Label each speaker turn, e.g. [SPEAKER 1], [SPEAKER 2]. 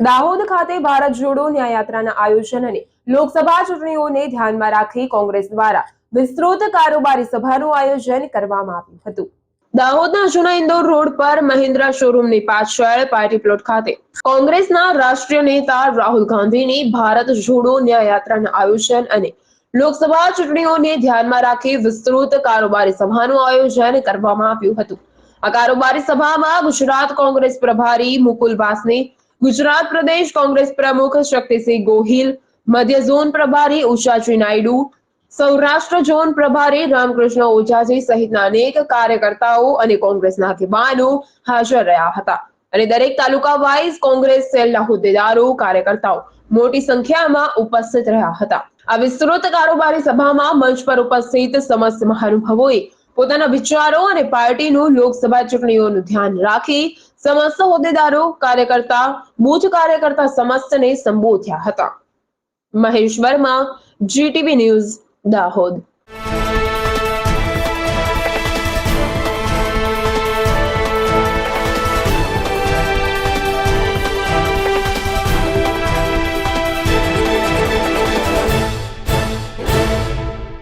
[SPEAKER 1] દાહોદ ખાતે ભારત જોડો ન્યાયયાત્રાના આયોજન અને લોકસભા ચૂંટણીઓને ધ્યાનમાં રાખી કોંગ્રેસ દ્વારા વિસ્તૃત કારોબારી સભાનું આયોજન કરવામાં આવ્યું હતું. દાહોદના જૂના ઇન્દોર રોડ પર મહિન્દ્રા શોરૂમની પાછળ પાર્ટી પ્લોટ ખાતે કોંગ્રેસના રાષ્ટ્રીય નેતા રાહુલ ગાંધીની ભારત જોડો ન્યાયયાત્રાના આયોજન અને લોકસભા ચૂંટણીઓને ધ્યાનમાં રાખી વિસ્તૃત કારોબારી સભાનું આયોજન કરવામાં આવ્યું હતું. આ કારોબારી સભામાં ગુજરાત કોંગ્રેસ પ્રભારી મુકુલ વાસની ગુજરાત પ્રદેશ કોંગ્રેસ પ્રમુખ શક્તિસિંહ ગોહિલ, મધ્ય ઝોન પ્રભારી ઉષાજી નાયડુ, સૌરાષ્ટ્ર ઝોન પ્રભારી રામકૃષ્ણ ઓઝાજી સહિતના અનેક કાર્યકર્તાઓ અને કોંગ્રેસના આગેવાનો હાજર રહ્યા હતા. અને દરેક તાલુકા વાઇઝ કોંગ્રેસ સેલના હોદ્દેદારો, કાર્યકર્તાઓ મોટી સંખ્યામાં ઉપસ્થિત રહ્યા હતા. આ વિસ્તૃત કારોબારી સભામાં મંચ પર ઉપસ્થિત સમસ્ત મહાનુભાવોએ પોતાના વિચારો અને પાર્ટીનું લોકસભા ચૂંટણીઓનું ધ્યાન રાખી સમસ્ત હોદ્દેદારો કાર્યકર્તા બૂથ કાર્યકર્તા સમસ્તને સંબોધ્યા હતા. Mahesh Varma GTV news Dahod.